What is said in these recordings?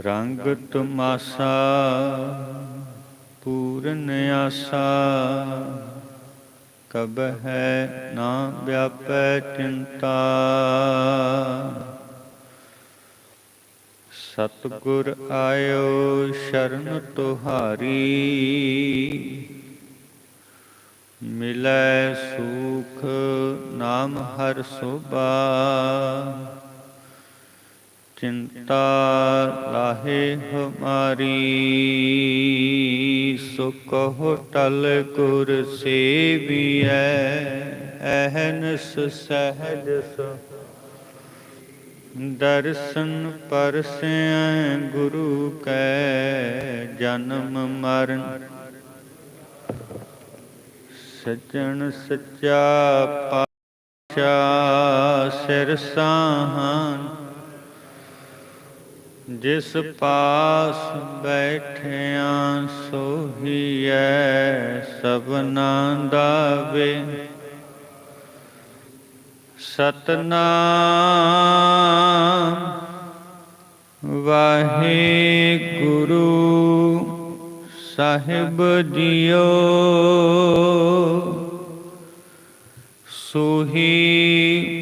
ਰੰਗ ਤਮਾਸਾ, ਪੂਰਨ ਆਸਾ। ਕਬ ਹੈ ਨਾ ਵਿਆਪੈ ਚਿੰਤਾ। ਸਤਿਗੁਰ ਆਇਓ ਸ਼ਰਨ ਤੁਹਾਰੀ। ਮਿਲੈ ਸੁਖ ਨਾਮ ਹਰ ਸੁਭਾ। ਚਿੰਤਾ ਲਾਹੇ ਹਮਾਰੀ, ਸੁਖ ਟਲ ਗੁਰ ਸੇਵੀਐ, ਅਹਨਸ ਸਹਿਜ ਸੋ। ਦਰਸ਼ਨ ਪਰਸੈ ਗੁਰੂ ਕੈ ਜਨਮ ਮਰਨ। ਸੱਜਣ ਸੱਚਾ ਪਾਤਸ਼ਾਹ ਸਿਰ ਸਾਹਨ ਜਿਸ ਪਾਸ ਬੈਠਿਆ ਸੋਹੀਐ ਸਭਨਾ ਦਾ ਵੇ। ਸਤਨਾਮ ਵਾਹਿਗੁਰੂ ਸਾਹਿਬ ਜੀਓ। ਸੋਹੀ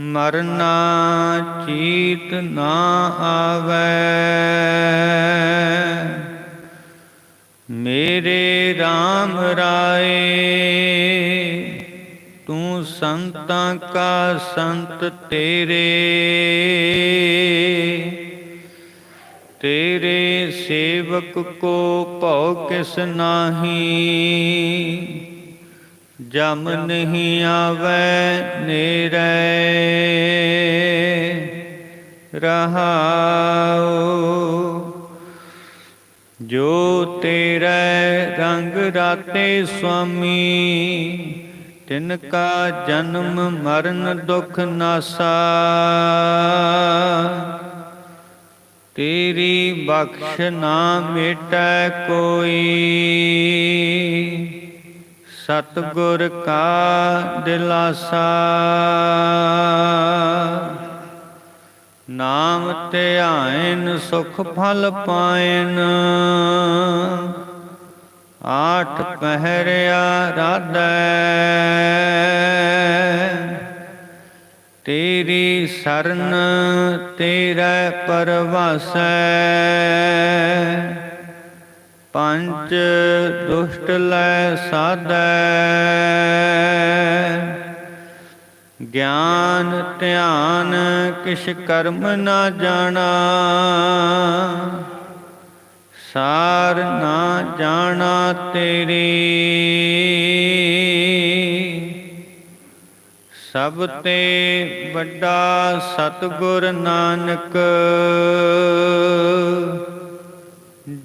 ਮਰਨਾ ਚੀਤ ਨਾ ਆਵੈ। ਮੇਰੇ RAM ਰਾਏ, ਤੂੰ ਸੰਤਾਂ ਕਾ ਸੰਤ ਤੇਰੇ। ਤੇਰੇ ਸੇਵਕ ਕੋ ਭਉ ਕਿਸ ਨਾਹੀ ਜਮ ਨਹੀਂ ਆਵੈ ਨੇਰੇ। ਰਹਾਉ ਜੋ ਤੇਰੇ ਰੰਗ ਰਾਤੇ ਸੁਆਮੀ, ਤਿਨ ਕਾ ਜਨਮ ਮਰਨ ਦੁਖ ਨਾਸਾ ਤੇਰੀ ਬਖਸ਼ ਨਾ ਮਿਟੈ ਕੋਈ। ਸਤਗੁਰ ਕਾ ਦਿਲਾਸਾ। ਨਾਮ ਧਿਆਇਨ ਸੁਖ ਫਲ ਪਾਇਨ। ਆਠ ਪਹਿਰਿਆ ਰਾਧੈ। ਤੇਰੀ ਸਰਨ ਤੇਰੇ ਪਰਵਾਸੈ। ਪੰਜ ਦੁਸ਼ਟ ਲੈ ਸਾਧੈ। ਗਿਆਨ ਧਿਆਨ ਕਿਛ ਕਰਮ ਨਾ ਜਾਣਾ। ਸਾਰ ਨਾ ਜਾਣਾ ਤੇਰੀ। ਸਭ ਤੇ ਵੱਡਾ ਸਤਗੁਰ ਨਾਨਕ।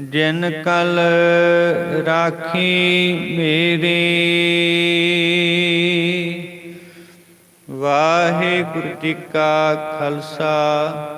ਜਿਨ ਕਲ ਰਾਖੀ ਮੇਰੇ। ਵਾਹਿਗੁਰੂ ਜੀ ਕਾ ਖਾਲਸਾ।